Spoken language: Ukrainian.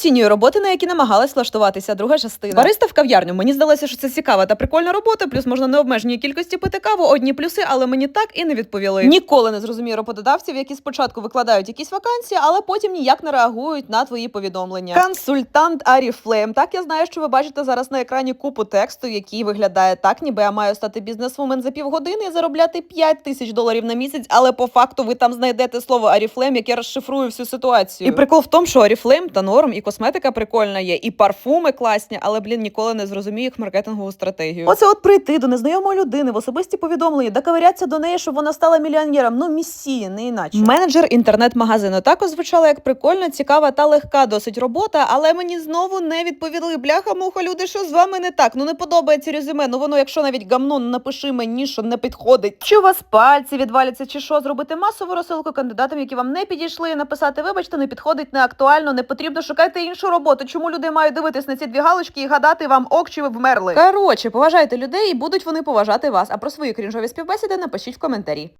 оцінюю роботи, на які намагалась влаштуватися. Друга частина. Бариста в кав'ярню. Мені здалося, що це цікава та прикольна робота. Плюс можна необмеженій кількості пити каву. Одні плюси, але мені так і не відповіли. Ніколи не зрозумію роботодавців, які спочатку викладають якісь вакансії, але потім ніяк не реагують на твої повідомлення. Консультант Аріфлейм. Так я знаю, що ви бачите зараз на екрані купу тексту, який виглядає так, ніби я маю стати бізнесвумен за півгодини і заробляти 5 тисяч доларів на місяць, але по факту ви там знайдете слово Аріфлейм, яке розшифрує всю ситуацію. І прикол в тому, що Аріфлейм та норм, і косметика прикольна є, і парфуми класні, але блін ніколи не зрозумію їх маркетингову стратегію. Оце от прийти до незнайомої людини в особисті повідомлення, доковирятися до неї, щоб вона стала мільйонером. Ну місії, не іначе. Менеджер інтернет-магазину також звучала як прикольна, цікава та легка досить робота, але мені знову не відповіли. Бляха, муха, люди, що з вами не так? Ну не подобається резюме. Ну воно, якщо навіть гамно, ну, напиши мені, що не підходить. Чи у вас пальці відваляться, чи що зробити масову розсилку кандидатам, які вам не підійшли, написати, вибачте, не підходить, не актуально, не потрібно, шукайте іншу роботу. Чому люди мають дивитись на ці дві галочки і гадати вам ок, чи ви вмерли? Коротше, поважайте людей і будуть вони поважати вас. А про свої крінжові співбесіди напишіть в коментарі.